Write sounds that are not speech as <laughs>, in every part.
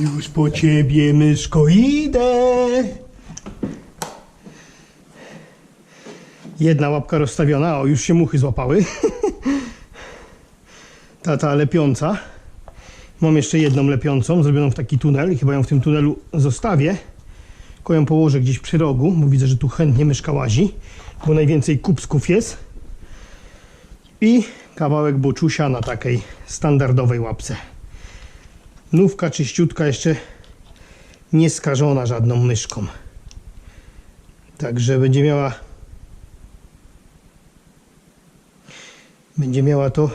Już po ciebie, myszko, idę. Jedna łapka rozstawiona, o, już się muchy złapały. <laughs> Ta, ta lepiąca. Mam jeszcze jedną lepiącą, zrobioną w taki tunel i chyba ją w tym tunelu zostawię. Tylko ją położę gdzieś przy rogu, bo widzę, że tu chętnie myszka łazi, bo najwięcej kupsków jest. I kawałek boczusia na takiej standardowej łapce. Nówka czyściutka, jeszcze nie skażona żadną myszką. Także będzie miała będzie miała to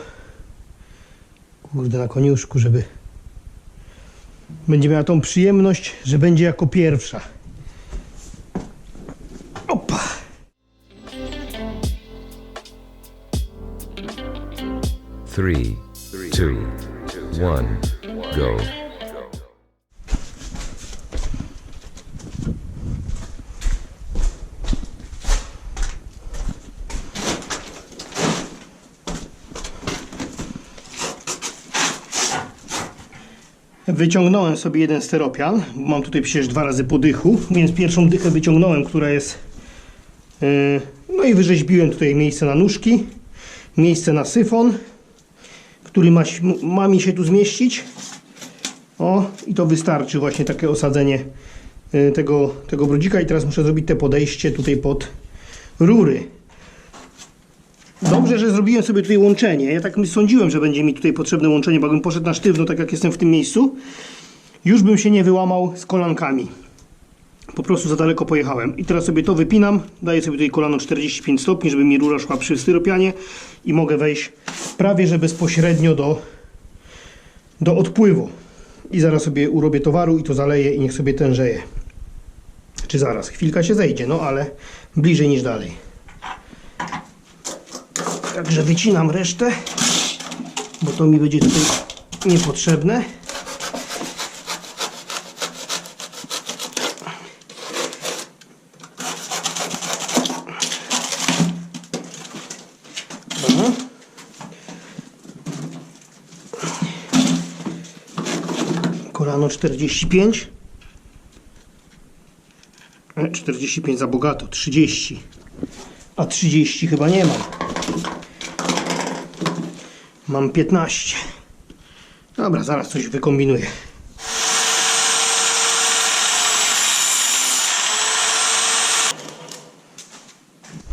kurde na koniuszku, żeby będzie miała tą przyjemność, że będzie jako pierwsza. Opa! Three, two, one, go. Wyciągnąłem sobie jeden steropian. Mam tutaj przecież dwa razy po dychu, więc pierwszą dychę wyciągnąłem, która jest. Yy, no i wyrzeźbiłem tutaj miejsce na nóżki, miejsce na syfon, który ma, ma mi się tu zmieścić. O, i to wystarczy właśnie takie osadzenie yy, tego, tego brudzika. I teraz muszę zrobić te podejście tutaj pod rury. Dobrze, że zrobiłem sobie tutaj łączenie. Ja tak sądziłem, że będzie mi tutaj potrzebne łączenie, bo jakbym poszedł na sztywno, tak jak jestem w tym miejscu, już bym się nie wyłamał z kolankami. Po prostu za daleko pojechałem. I teraz sobie to wypinam, daję sobie tutaj kolano 45 stopni, żeby mi rura szła przy styropianie i mogę wejść prawie, że bezpośrednio do, do odpływu. I zaraz sobie urobię towaru i to zaleję i niech sobie tężeje. Czy zaraz? Chwilka się zejdzie, no ale bliżej niż dalej. Także wycinam resztę, bo to mi będzie tutaj niepotrzebne. Kolano 45. E, 45 za bogato, 30. A 30 chyba nie mam. Mam 15. Dobra, zaraz coś wykombinuję.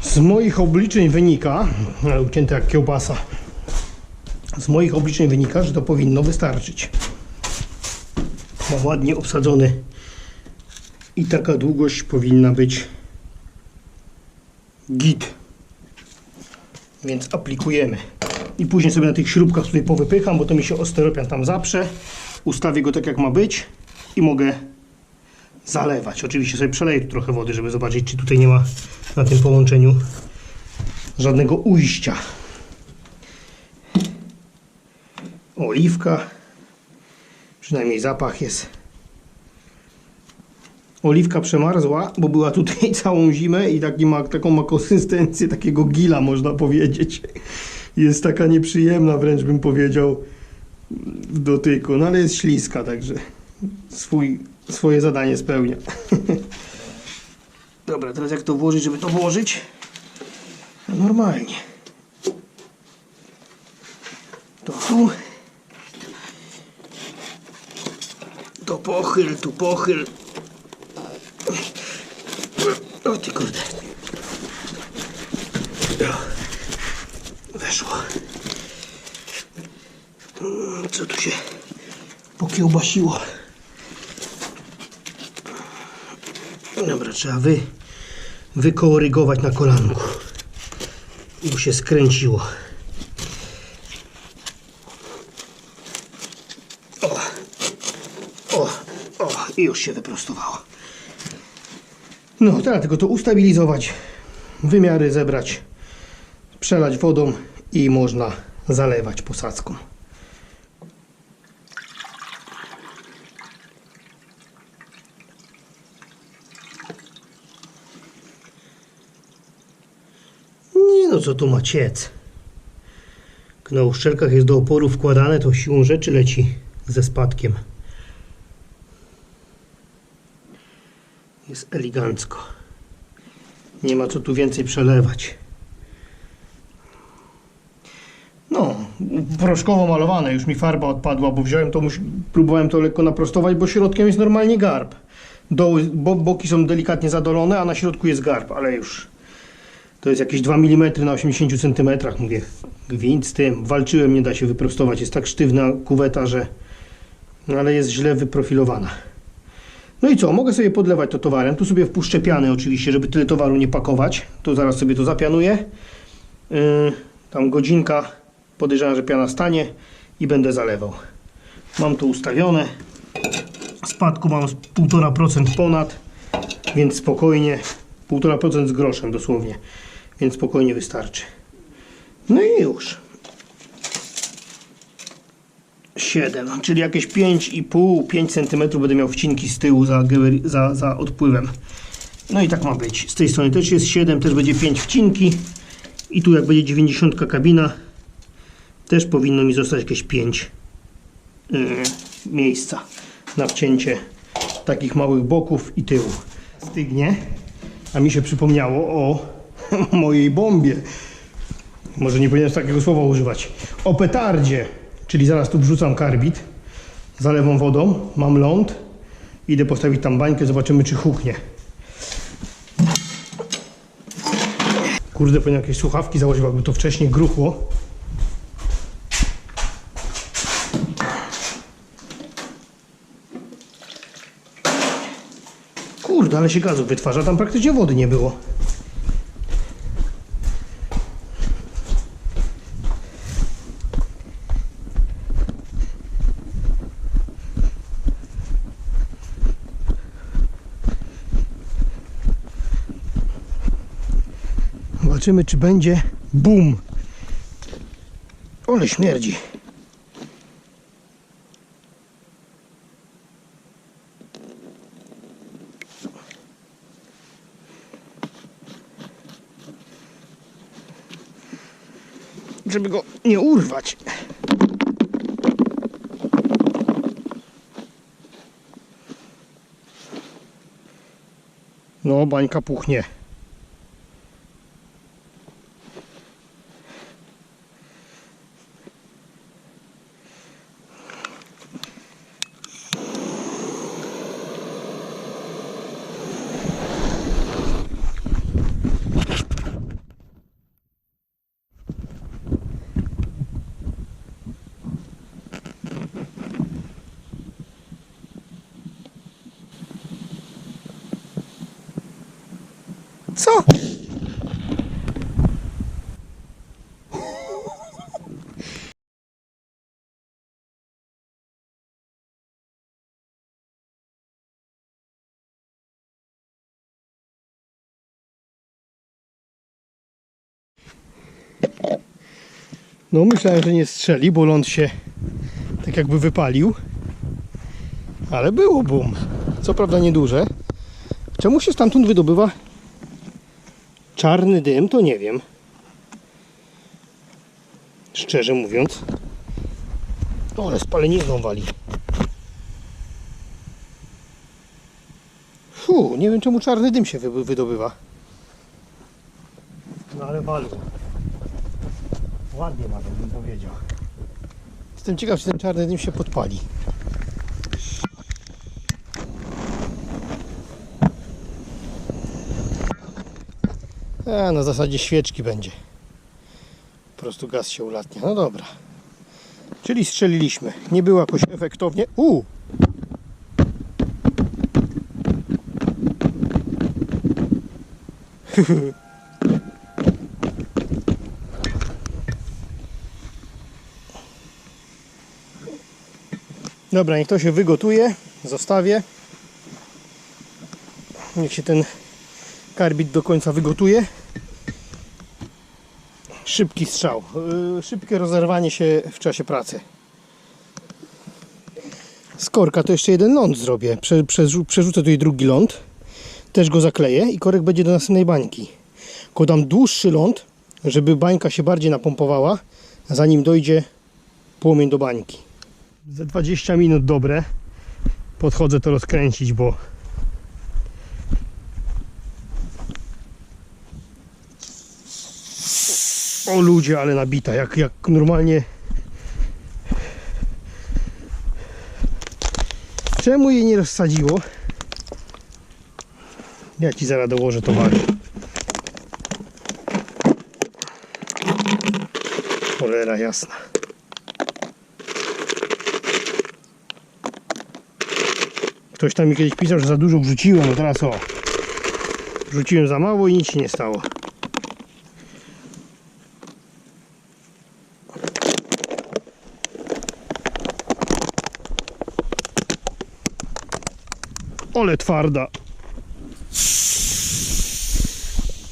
Z moich obliczeń wynika, ale ucięte jak kiełbasa, z moich obliczeń wynika, że to powinno wystarczyć. Ładnie obsadzony i taka długość powinna być git. Więc aplikujemy. I później sobie na tych śrubkach tutaj powypycham, bo to mi się osteropian tam zaprze. Ustawię go tak jak ma być i mogę zalewać. Oczywiście sobie przeleję tu trochę wody, żeby zobaczyć, czy tutaj nie ma na tym połączeniu żadnego ujścia. Oliwka. Przynajmniej zapach jest. Oliwka przemarzła, bo była tutaj <laughs> całą zimę i taki ma, taką ma konsystencję takiego gila, można powiedzieć. Jest taka nieprzyjemna, wręcz bym powiedział, w dotyku. No ale jest śliska, także swój, swoje zadanie spełnia. <laughs> Dobra, teraz jak to włożyć, żeby to włożyć? No normalnie. To tu. To pochyl, tu pochyl. O ty kurde. Weszło. Mm, Co tu się pokiełbasiło? Dobra, trzeba wy, wykorygować na kolanku. Bo się skręciło. O, o, o, i już się wyprostowało. No, teraz tylko to ustabilizować, wymiary zebrać, przelać wodą i można zalewać posadzką. Nie no, co tu ma ciec? Na uszczelkach jest do oporu wkładane, to siłą rzeczy leci ze spadkiem. Jest elegancko. Nie ma co tu więcej przelewać. No, proszkowo malowane, już mi farba odpadła, bo wziąłem to, próbowałem to lekko naprostować, bo środkiem jest normalnie garb. Doły, bo, boki są delikatnie zadolone, a na środku jest garb, ale już to jest jakieś 2 mm na 80 cm, mówię. Gwint z tym. Walczyłem, nie da się wyprostować. Jest tak sztywna kuweta, że... No ale jest źle wyprofilowana. No i co? Mogę sobie podlewać to towarem. Tu sobie wpuszczę pianę oczywiście, żeby tyle towaru nie pakować. To zaraz sobie to zapianuję. Yy, tam godzinka. Podejrzewam, że piana stanie i będę zalewał. Mam to ustawione. Spadku mam z 1,5% ponad, więc spokojnie. 1,5% z groszem dosłownie, więc spokojnie wystarczy. No i już. 7, czyli jakieś 5,5-5 cm będę miał wcinki z tyłu za, za, za odpływem. No i tak ma być. Z tej strony też jest 7, też będzie 5 wcinki. I tu jak będzie 90 kabina, też powinno mi zostać jakieś 5 yy, miejsca na wcięcie takich małych boków i tyłu. Stygnie, a mi się przypomniało o <laughs> mojej bombie. Może nie powinienem takiego słowa używać. O petardzie, czyli zaraz tu wrzucam karbid, zalewam wodą, mam ląd, idę postawić tam bańkę, zobaczymy czy huknie. Kurde, powinien jakieś słuchawki założyć, jakby to wcześniej gruchło. Kurde, ale się gazu wytwarza, tam praktycznie wody nie było. Zobaczymy, czy będzie bum. Ole śmierdzi. Żeby go nie urwać. No, bańka puchnie. Co? No myślałem, że nie strzeli, bo ląd się tak jakby wypalił. Ale było bum. Co prawda nieduże. Czemu się stamtąd wydobywa czarny dym, to nie wiem. Szczerze mówiąc. O, ale spalenizną wali. Fu, nie wiem czemu czarny dym się wy- wydobywa. No ale wali. Ładnie nawet bym powiedział. Jestem ciekaw, czy ten czarny dym się podpali. A, na zasadzie świeczki będzie. Po prostu gaz się ulatnia. No dobra. Czyli strzeliliśmy. Nie było jakoś efektownie. U! <laughs> Dobra, niech to się wygotuje. Zostawię. Niech się ten karbid do końca wygotuje. Szybki strzał. Yy, Szybkie rozerwanie się w czasie pracy. Z korka to jeszcze jeden ląd zrobię. Prze, przerzu- przerzucę tutaj drugi ląd. Też go zakleję i korek będzie do następnej bańki. Tylko dam dłuższy ląd, żeby bańka się bardziej napompowała, zanim dojdzie płomień do bańki ze 20 minut dobre. Podchodzę to rozkręcić, bo o ludzie, ale nabita, jak, jak normalnie czemu jej nie rozsadziło? Ja ci zaraz dołożę towaru. Cholera jasna. Ktoś tam mi kiedyś pisał, że za dużo wrzuciłem, no teraz o. Wrzuciłem za mało i nic się nie stało. Ole twarda.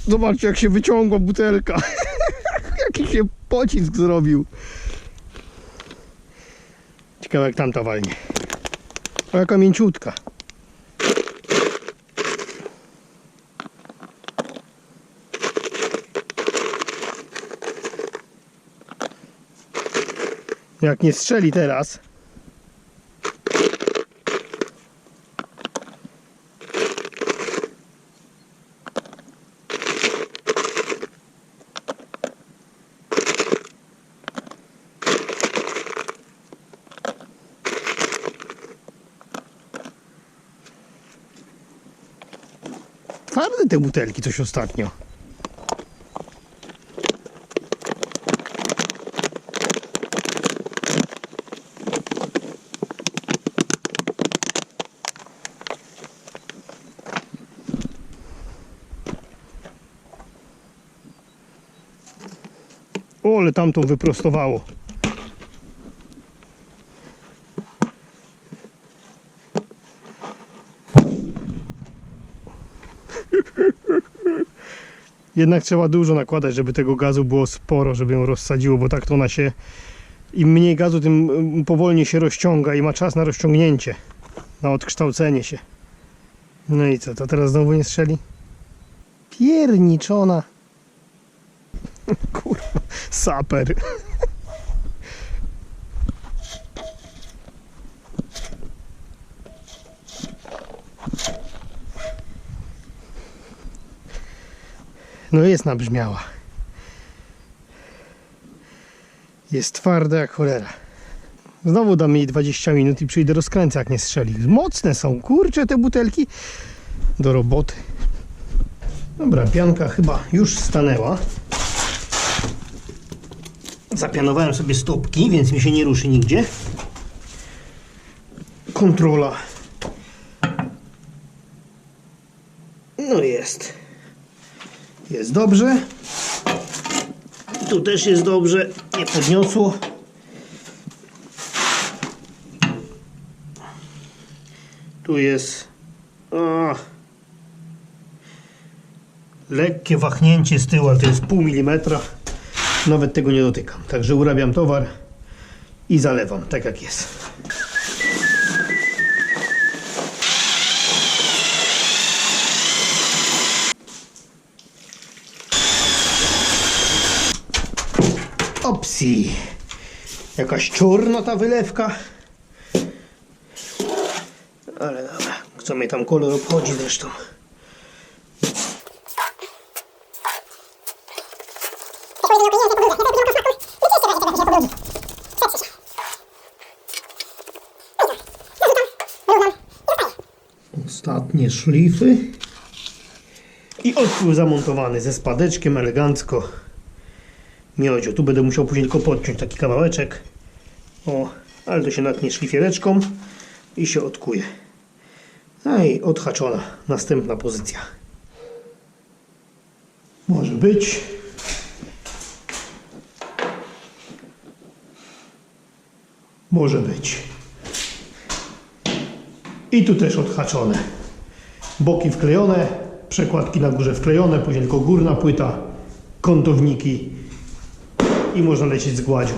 Zobaczcie jak się wyciągła butelka. <laughs> Jaki się pocisk zrobił. Ciekawe jak tamta walnie. O jaka mięciutka. Jak nie strzeli teraz, twarde te butelki coś ostatnio. Ale tamtą wyprostowało. Jednak trzeba dużo nakładać, żeby tego gazu było sporo, żeby ją rozsadziło, bo tak to ona się. Im mniej gazu, tym mm, powolniej się rozciąga i ma czas na rozciągnięcie, na odkształcenie się. No i co, to teraz znowu nie strzeli? Pierniczona. Saper. No jest nabrzmiała. Jest twarda jak cholera. Znowu dam jej 20 minut i przyjdę rozkręcę jak nie strzeli. Mocne są, kurcze te butelki. Do roboty. Dobra, pianka chyba już stanęła. Zapianowałem sobie stopki, więc mi się nie ruszy nigdzie. Kontrola. No jest. Jest dobrze. Tu też jest dobrze. Nie podniosło. Tu jest o, lekkie wahnięcie z tyłu, ale to jest pół milimetra. Nawet tego nie dotykam. Także urabiam towar i zalewam, tak jak jest. Opsi. Jakaś czarna ta wylewka. Ale dobra, co mnie tam kolor obchodzi zresztą. Ostatnie szlify. I odpływ zamontowany ze spadeczkiem elegancko. Miodzio. Tu będę musiał później tylko podciąć taki kawałeczek. O, ale to się natnie szlifiereczką i się odkuje. No i odhaczona. Następna pozycja. Może być. Może być. I tu też odhaczone. Boki wklejone, przekładki na górze wklejone, później tylko górna płyta, kątowniki i można lecieć z gładzią.